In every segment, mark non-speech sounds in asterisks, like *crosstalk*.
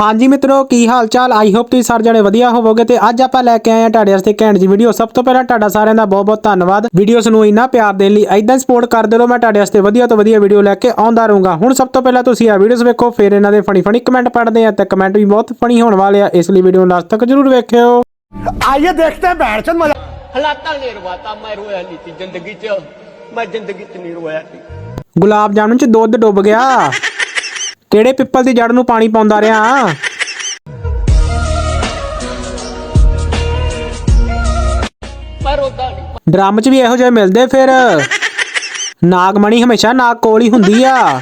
ਹਾਂਜੀ ਮਿੱਤਰੋ ਕੀ ਹਾਲ ਚਾਲ ਆਈ ਹੋਪ ਤੁਸੀਂ ਸਾਰੇ ਜਣੇ ਵਧੀਆ ਹੋਵੋਗੇ ਤੇ ਅੱਜ ਆਪਾਂ ਲੈ ਕੇ ਆਏ ਆ ਤੁਹਾਡੇ ਵਾਸਤੇ ਘੈਂਟ ਜੀ ਵੀਡੀਓ ਸਭ ਤੋਂ ਪਹਿਲਾਂ ਤੁਹਾਡਾ ਸਾਰਿਆਂ ਦਾ ਬਹੁਤ ਬਹੁਤ ਧੰਨਵਾਦ। ਵੀਡੀਓਸ ਨੂੰ ਇੰਨਾ ਪਿਆਰ ਦੇਣ ਲਈ ਐਦਾਂ ਸਪੋਰਟ ਕਰਦੇ ਰਹੋ। ਮੈਂ ਤੁਹਾਡੇ ਵਾਸਤੇ ਵਧੀਆ ਤੋਂ ਵਧੀਆ ਵੀਡੀਓ ਲੈ ਕੇ ਆਉਂਦਾ ਰਹੂੰਗਾ। ਹੁਣ ਸਭ ਤੋਂ ਪਹਿਲਾਂ ਤੁਸੀਂ ਆ ਵੀਡੀਓਸ ਵੇਖੋ ਫਿਰ ਇਹਨਾਂ ਦੇ ਫਣੀ ਫਣੀ ਕਮੈਂਟ ਪੜ੍ਹਦੇ ਆ ਤੇ ਕਮੈਂਟ ਵੀ ਬਹੁਤ ਫਣੀ ਹੋਣ ਵਾਲੇ ਆ। ਇਸ ਲਈ ਵੀਡੀਓ ਨੂੰ ਲਾਸਟ ਤੱਕ ਜ਼ਰੂਰ ਵੇਖਿਓ। ਆਈਏ ਦੇਖਦੇ ਹਾਂ ਬੈਠ ਚੰਦ ਮਜ਼ਾ। ਹਾਲਾਤਾਂ ਨੇ ਰਵਾਤਾ ਮੈਂ ਰੋਇਆ ਨਹੀਂ ਸੀ ਜ਼ਿੰਦਗੀ 'ਚ। ਮੈਂ ਜ਼ਿੰਦਗੀ 'ਚ ਨਹੀਂ ਰੋਇਆ ਸੀ। ਗੁਲਾਬ ਜਾਮਨ 'ਚ ਦੁੱਧ ਡੁੱਬ ਗਿਆ। ਕਿਹੜੇ ਪਿੱਪਲ ਦੀ ਜੜ ਨੂੰ ਪਾਣੀ ਪਾਉਂਦਾ ਰਿਹਾ? ਪਰ ਨਹੀਂ ਡਰਮ 'ਚ ਵੀ ਇਹੋ ਜਿਹੇ ਮਿਲਦੇ ਫਿਰ। ਨਾਗਮਣੀ ਹਮੇਸ਼ਾ ਨਾਗ ਕੋਲ ਹੀ ਹੁੰਦੀ ਆ।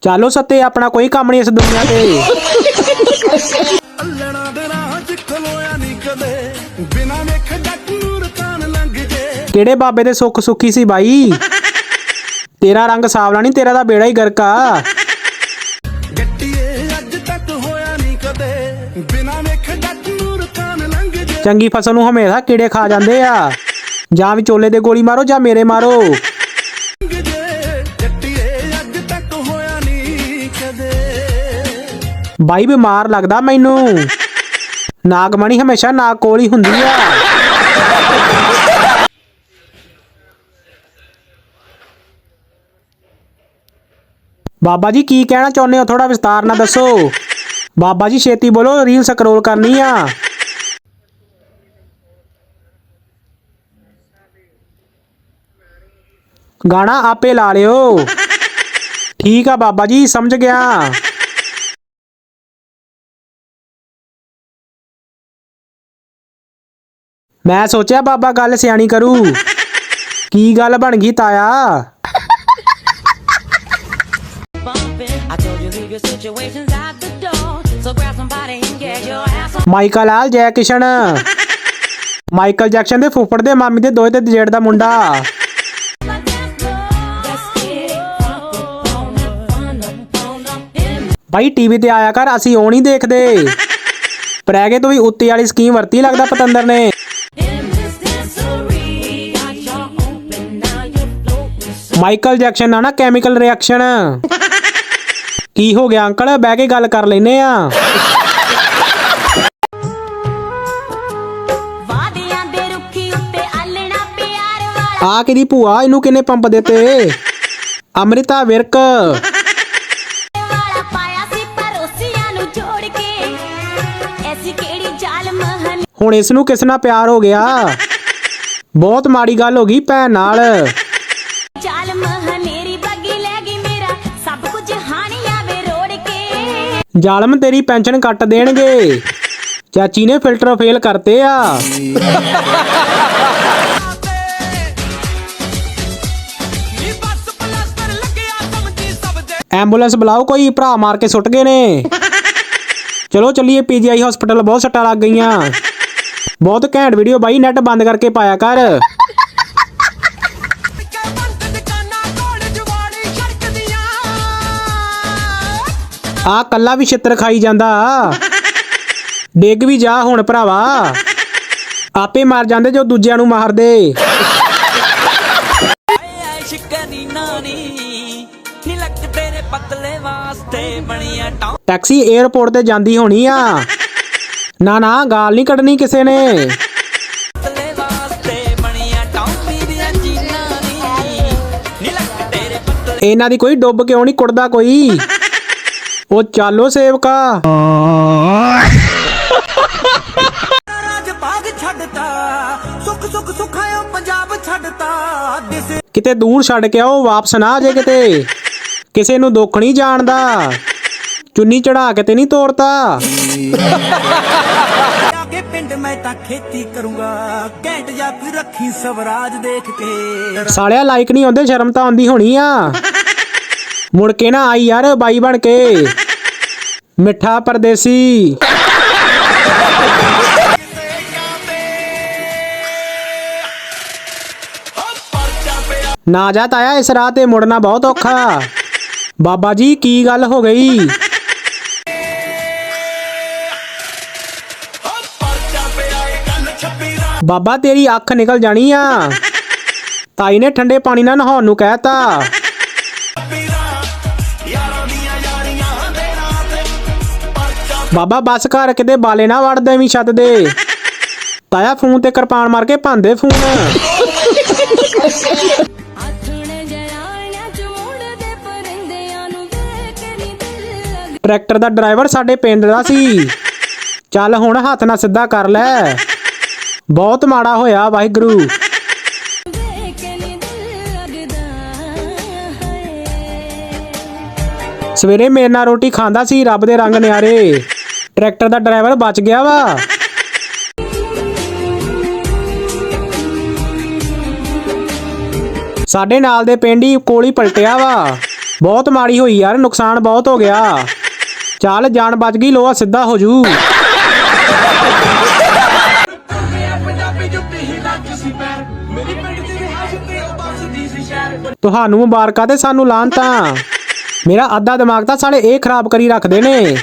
ਚਲੋ ਸੱਤੇ ਆਪਣਾ ਕੋਈ ਕੰਮ ਨਹੀਂ ਇਸ ਦੁਨੀਆ ਤੇ। ਅੱਲਣਾ ਦੇ ਰਾਹ ਚ ਖਲੋਇਆ ਨਹੀਂ ਕਦੇ। ਬਿਨਾ ਵੇਖ ਜੱਟ ਨੂੰ ਰਕਾਨ ਲੰਘ ਜੇ। ਕਿਹੜੇ ਬਾਬੇ ਦੇ ਸੁੱਖ ਸੁੱਖੀ ਸੀ ਬਾਈ? ਤੇਰਾ ਰੰਗ ਸਾਵਲਾ ਨਹੀਂ ਤੇਰਾ ਤਾਂ ਬੇੜਾ ਹੀ ਗਰਕਾ ਚੰਗੀ ਫਸਲ ਨੂੰ ਹਮੇਸ਼ਾ ਕੀੜੇ ਖਾ ਜਾਂਦੇ ਆ। ਜਾਂ ਵਿਚੋਲੇ ਦੇ ਗੋਲੀ ਮਾਰੋ ਜਾਂ ਮੇਰੇ ਮਾਰੋ। ਬਾਈ ਬਿਮਾਰ ਲੱਗਦਾ ਮੈਨੂੰ। ਨਾਗਮਣੀ ਹਮੇਸ਼ਾ ਨਾਗ ਕੋਲ ਹੀ ਹੁੰਦੀ ਆ। ਬਾਬਾ ਜੀ ਕੀ ਕਹਿਣਾ ਚਾਹੁੰਦੇ ਹੋ? ਥੋੜਾ ਵਿਸਤਾਰ ਨਾਲ ਦੱਸੋ। ਬਾਬਾ ਜੀ ਛੇਤੀ ਬੋਲੋ, ਰੀਲ ਸਕਰੋਲ ਕਰਨੀ ਆ। ਗਾਣਾ ਆਪੇ ਲਾ ਲਿਓ। ਠੀਕ ਆ ਬਾਬਾ ਜੀ, ਸਮਝ ਗਿਆ। ਮੈਂ ਸੋਚਿਆ ਬਾਬਾ ਗੱਲ ਸਿਆਣੀ ਕਰੂ। ਕੀ ਗੱਲ ਬਣ ਗਈ ਤਾਇਆ? ਮਾਈਕਲ ਆਲ ਜੈ ਕਿਸ਼ਨ ਮਾਈਕਲ ਜੈਕਸਨ ਦੇ ਫੁੱਫੜ ਦੇ ਮਾਮੀ ਦੇ ਦੋਏ ਤੇ ਜੇੜ ਦਾ ਮੁੰਡਾ। ਬਾਈ ਟੀਵੀ ਤੇ ਆਇਆ ਕਰ ਅਸੀਂ ਉਹ ਨਹੀਂ ਦੇਖਦੇ। *laughs* ਪ੍ਰੈਗੇ ਤੋਂ ਵੀ ਉੱਤੇ ਵਾਲੀ ਸਕੀਮ ਵਰਤੀ ਲੱਗਦਾ ਪਤੰਦਰ ਨੇ। ਮਾਈਕਲ ਜੈਕਸਨ ਨਾਲ ਨਾ ਕੈਮੀਕਲ ਰਿਐਕਸ਼ਨ। *laughs* ਕੀ ਹੋ ਗਿਆ ਅੰਕਲ? ਬਹਿ ਕੇ ਗੱਲ ਕਰ ਲੈਨੇ ਆ। ਵਾਦੀਆਂ ਦੇ ਰੁੱਖੀ ਉੱਤੇ ਆਲਣਾ ਪਿਆਰ ਵਾਲਾ। ਆ ਕਿਹਦੀ ਭੂਆ? ਇਹਨੂੰ ਕਿੰਨੇ ਪੰਪ ਦਿੱਤੇ? *laughs* ਅੰਮ੍ਰਿਤਾ ਵਿਰਕ। ਹੁਣ ਇਸ ਨੂੰ ਕਿਸ ਨਾਲ ਪਿਆਰ ਹੋ ਗਿਆ? ਬਹੁਤ ਮਾੜੀ ਗੱਲ ਹੋ ਗਈ ਭੈਣ ਨਾਲ। ਜ਼ਾਲਮ ਹਨੇਰੀ ਬੱਗੀ ਲੈ ਗਈ ਮੇਰਾ ਸਭ ਕੁਝ ਹਾਣੀਆਂ ਵੇ ਰੋੜ ਕੇ। ਜ਼ਾਲਮ ਤੇਰੀ ਪੈਨਸ਼ਨ ਕੱਟ ਦੇਣਗੇ। ਚਾਚੀ ਨੇ ਫਿਲਟਰ ਫੇਲ ਕਰਤੇ ਆ। ਐਂਬੂਲੈਂਸ ਬੁਲਾਓ ਕੋਈ ਭਰਾ ਮਾਰ ਕੇ ਸੁੱਟ ਗਏ ਨੇ। ਚਲੋ ਚੱਲੀਏ ਪੀਜੀਆਈ ਹਸਪੀਟਲ ਬਹੁਤ ਸੱਟਾਂ ਲੱਗ ਗਈਆਂ। ਬਹੁਤ ਘੈਂਟ ਵੀਡੀਓ ਬਾਈ ਨੈਟ ਬੰਦ ਕਰਕੇ ਪਾਇਆ ਕਰ। ਆ ਕੱਲਾ ਵੀ ਛਿੱਤਰ ਖਾਈ ਜਾਂਦਾ। ਡਿੱਗ ਵੀ ਜਾ ਹੁਣ ਭਰਾਵਾ। ਆਪੇ ਮਰ ਜਾਂਦੇ ਜੋ ਦੂਜਿਆਂ ਨੂੰ ਮਾਰਦੇ। ਟੈਕਸੀ 에ਅਰਪੋਰਟ ਤੇ ਜਾਂਦੀ ਹੋਣੀ ਆ। ਨਾ ਨਾ ਗਾਲ ਨਹੀਂ ਕੱਢਣੀ ਕਿਸੇ ਨੇ। ਇਹਨਾਂ ਦੀ ਕੋਈ ਡੁੱਬ ਕਿਉਂ ਨਹੀਂ ਕੁੜਦਾ ਕੋਈ? ਉਹ ਚਾਲੋ ਸੇਵਕਾ। ਰਾਜ ਬਾਗ ਛੱਡਤਾ ਸੁੱਖ ਸੁੱਖ ਸੁਖਾਇਓ ਪੰਜਾਬ ਛੱਡਤਾ। ਦਿਸ ਕਿਤੇ ਦੂਰ ਛੱਡ ਕੇ ਆਓ ਵਾਪਸ ਨਾ ਆ ਜੇ ਕਿਤੇ। ਕਿਸੇ ਨੂੰ ਦੁੱਖ ਨਹੀਂ ਜਾਣਦਾ। ਚੁੰਨੀ ਚੜਾ ਕੇ ਤੇ ਨਹੀਂ ਤੋੜਤਾ ਆਗੇ ਪਿੰਡ ਮੈਂ ਤਾਂ ਖੇਤੀ ਕਰੂੰਗਾ ਘੈਂਟ ਜਾ ਕੋਈ ਰੱਖੀ ਸਵਰਾਜ ਦੇਖ ਕੇ। ਸਾਲਿਆ ਲਾਈਕ ਨਹੀਂ ਆਉਂਦੇ ਸ਼ਰਮ ਤਾਂ ਆਉਂਦੀ ਹੋਣੀ ਆ। ਮੁੜ ਕੇ ਨਾ ਆਈ ਯਾਰ ਬਾਈ ਬਣ ਕੇ। ਮਿੱਠਾ ਪਰਦੇਸੀ। ਨਾ ਜਾ ਤਾਇਆ ਇਸ ਰਾਹ ਤੇ ਮੁੜਨਾ ਬਹੁਤ ਔਖਾ। ਬਾਬਾ ਜੀ ਕੀ ਗੱਲ ਹੋ ਗਈ? ਬਾਬਾ, ਤੇਰੀ ਅੱਖ ਨਿਕਲ ਜਾਣੀ ਆ। ਤਾਈ ਨੇ ਠੰਡੇ ਪਾਣੀ ਨਾਲ ਨਹਾਉਣ ਨੂੰ ਕਹਿਤਾ। ਯਾਰਾਂ ਬਾਬਾ, ਬੱਸ ਘਰ ਕਿਤੇ ਬਾਲੇ ਨਾ ਵੜ ਦੇਵੀਂ ਛੱਤ ਦੇ। ਤਾਇਆ ਫੋਨ ਤੇ ਕਿਰਪਾਨ ਮਾਰ ਕੇ ਭਾਂਦੇ ਫੋਨ। ਟਰੈਕਟਰ ਦਾ ਡਰਾਈਵਰ ਸਾਡੇ ਪਿੰਡ ਦਾ ਸੀ। ਚੱਲ ਹੁਣ ਹੱਥ ਨਾਲ ਸਿੱਧਾ ਕਰ ਲੈ। ਬਹੁਤ ਮਾੜਾ ਹੋਇਆ ਵਾਹਿਗੁਰੂ। ਸਵੇਰੇ ਮੇਰੇ ਨਾਲ ਰੋਟੀ ਖਾਂਦਾ ਸੀ ਰੱਬ ਦੇ ਰੰਗ ਨਿਆਰੇ। ਟਰੈਕਟਰ ਦਾ ਡਰਾਈਵਰ ਬਚ ਗਿਆ ਵਾ। ਸਾਡੇ ਨਾਲ ਦੇ ਪਿੰਡ ਹੀ ਕੋਲੀ ਪਲਟਿਆ ਵਾ। ਬਹੁਤ ਮਾੜੀ ਹੋਈ ਯਾਰ, ਨੁਕਸਾਨ ਬਹੁਤ ਹੋ ਗਿਆ। ਚੱਲ ਜਾਨ ਬਚ ਗਈ, ਲੋਹਾ ਸਿੱਧਾ ਹੋ ਜੂ। ਤੁਹਾਨੂੰ ਮੁਬਾਰਕਾਂ ਤੇ ਸਾਨੂੰ ਲਾਂਤਾਂ ਮੇਰਾ ਅੱਧਾ ਦਿਮਾਗ ਤਾਂ ਸਾਲੇ ਇਹ ਖਰਾਬ ਕਰੀ ਰੱਖਦੇ ਨੇ।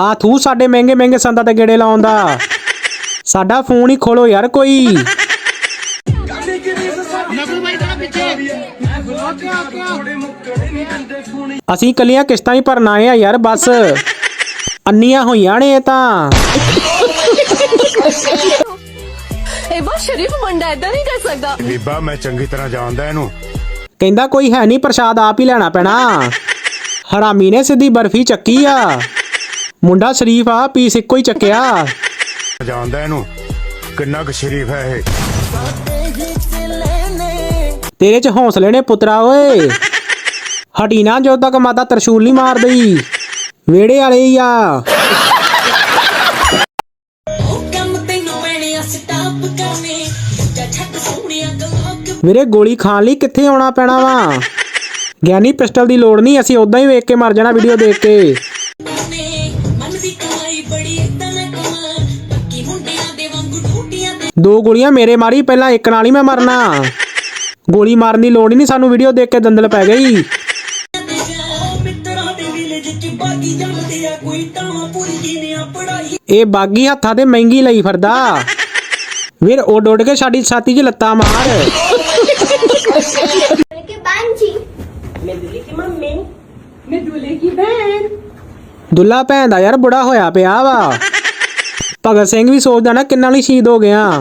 ਆ ਤੂੰ ਸਾਡੇ ਮਹਿੰਗੇ ਮਹਿੰਗੇ ਸੰਦਾਂ ਤੇ ਗੇੜੇ ਲਾਉਂਦਾ ਸਾਡਾ ਫੋਨ ਹੀ ਖੋਲੋ ਯਾਰ ਕੋਈ। ਅਸੀਂ ਕੱਲੀਆਂ ਕਿਸ਼ਤਾਂ ਹੀ ਭਰਨ ਆਏ ਆ ਯਾਰ ਬਸ। ਅੰਨੀਆਂ ਹੋਈਆਂ ਨੇ ਇਹ ਤਾਂ। ਇਹ ਬਹੁਤ ਸ਼ਰੀਫ ਮੁੰਡਾ ਏਦਾਂ ਨਹੀਂ ਕਰ ਸਕਦਾ। ਬੀਬਾ ਮੈਂ ਚੰਗੀ ਤਰ੍ਹਾਂ ਜਾਣਦਾ ਇਹਨੂੰ। ਕਹਿੰਦਾ ਕੋਈ ਹੈ ਨਹੀਂ ਪ੍ਰਸ਼ਾਦ ਆਪ ਹੀ ਲੈਣਾ ਪੈਣਾ। ਹਰਾਮੀ ਨੇ ਸਿੱਧੀ ਬਰਫੀ ਚੱਕੀ ਆ। ਮੁੰਡਾ ਸ਼ਰੀਫ ਆ ਪੀਸ ਇੱਕੋ ਹੀ ਚੱਕਿਆ। ਜਾਣਦਾ ਇਹਨੂੰ। ਕਿੰਨਾ ਕੁ ਸ਼ਰੀਫ ਹੈ ਇਹ। ਤੇਰੇ ਚ ਹੌਸਲੇ ਨੇ ਪੁੱਤਰਾ ਓਏ। ਹਟੀ ਨਾ ਜਦੋਂ ਤੱਕ ਮਾਤਾ ਤਰਸ਼ੂਲ ਨਹੀਂ ਮਾਰ ਦਈ। ਵੇੜੇ ਵਾਲੇ ਹੀ ਆ। ਵੀਰੇ ਗੋਲੀ ਖਾਣ ਲਈ ਕਿੱਥੇ ਆਉਣਾ ਪੈਣਾ ਵਾ? ਗਿਆਨੀ ਪਿਸਟਲ ਦੀ ਲੋੜ ਨਹੀਂ ਅਸੀਂ ਉਦਾਂ ਹੀ ਵੇਖ ਕੇ ਮਰ ਜਾਣਾ ਵੀਡੀਓ ਦੇਖ ਕੇ। ਦੀ ਗੋਲੀਆਂ ਮੇਰੇ ਮਾਰੀ ਪਹਿਲਾਂ ਇੱਕ ਨਾਲ ਹੀ ਮੈਂ ਮਰਨਾ। ਗੋਲੀ ਮਾਰਨ ਦੀ ਲੋੜ ਹੀ ਨਹੀਂ ਸਾਨੂੰ ਵੀਡੀਓ ਦੇਖ ਕੇ ਦੰਦਲ ਪੈ ਗਈ ਇਹ ਬਾਗੀ ਹੱਥਾਂ ਤੇ ਮਹਿੰਗੀ ਲਈ ਫਿਰਦਾ। ਵੀਰ ਉੱਡ ਉੱਡ ਕੇ ਸਾਡੀ ਛਾਤੀ 'ਚ ਲੱਤਾਂ ਮਾਰ। ਦੁੱਲਾ ਭੈਣ ਦਾ ਯਾਰ ਬੁੜਾ ਹੋਇਆ ਪਿਆ ਵਾ ਭਗਤ ਸਿੰਘ ਵੀ ਸੋਚਦਾ ਨਾ ਕਿੰਨਾ ਲਈ ਸ਼ਹੀਦ ਹੋ ਗਿਆ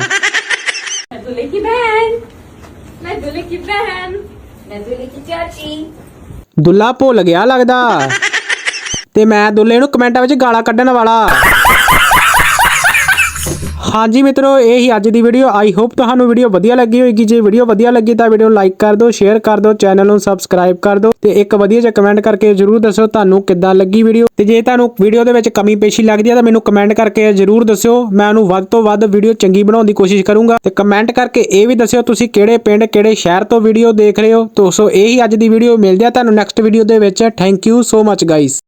ਦੁਲੇ ਕੀ ਬਹਿਨ ਮੈਂ ਦੁਲੇ ਕੀ ਬਹਿਨ ਮੈਂ ਦੁਲੇ ਕੀ ਚਾਚੀ ਦੁੱਲਾ ਭੁੱਲ ਗਿਆ ਲੱਗਦਾ ਤੇ ਮੈਂ ਦੁੱਲੇ ਨੂੰ ਕਮੈਂਟਾਂ ਵਿੱਚ ਗਾਲਾਂ ਕੱਢਣ ਵਾਲਾ ਹਾਂਜੀ ਮਿੱਤਰੋ, ਇਹ ਹੀ ਅੱਜ ਦੀ ਵੀਡੀਓ ਆਈ ਹੋਪ ਤੁਹਾਨੂੰ ਵੀਡੀਓ ਵਧੀਆ ਲੱਗੀ ਹੋਏਗੀ। ਜੇ ਵੀਡੀਓ ਵਧੀਆ ਲੱਗੀ ਤਾਂ ਵੀਡੀਓ ਨੂੰ ਲਾਈਕ ਕਰ ਦਿਓ ਸ਼ੇਅਰ ਕਰ ਦਿਓ ਚੈਨਲ ਨੂੰ ਸਬਸਕ੍ਰਾਈਬ ਕਰ ਦਿਓ ਤੇ ਇੱਕ ਵਧੀਆ ਜਿਹਾ ਕਮੈਂਟ ਕਰਕੇ ਜਰੂਰ ਦੱਸਿਓ ਤੁਹਾਨੂੰ ਕਿੱਦਾਂ ਲੱਗੀ ਵੀਡੀਓ ਤੇ ਜੇ ਤੁਹਾਨੂੰ ਵੀਡੀਓ ਦੇ ਵਿੱਚ ਕਮੀ ਪੇਸ਼ੀ ਲੱਗਦੀ ਹੈ ਤਾਂ ਮੈਨੂੰ ਕਮੈਂਟ ਕਰਕੇ ਜਰੂਰ ਦੱਸਿਓ। ਮੈਂ ਉਹਨੂੰ ਵੱਧ ਤੋਂ ਵੱਧ ਵੀਡੀਓ ਚੰਗੀ ਬਣਾਉਣ ਦੀ ਕੋਸ਼ਿਸ਼ ਕਰੂੰਗਾ। ਤੇ ਕਮੈਂਟ ਕਰਕੇ ਇਹ ਵੀ ਦੱਸਿਓ ਤੁਸੀਂ ਕਿਹੜੇ ਪਿੰਡ, ਕਿਹੜੇ ਸ਼ਹਿਰ ਤੋਂ ਵੀਡੀਓ ਦੇਖ ਰਹੇ ਹੋ। ਤੋਂ ਸੋ ਇਹ ਹੀ ਅੱਜ ਦੀ ਵੀਡੀਓ ਮਿਲਦੀ ਆ ਤੁਹਾਨੂੰ ਨੈਕਸਟ ਵੀਡੀਓ ਦੇ ਵਿੱਚ। Thank you so much guys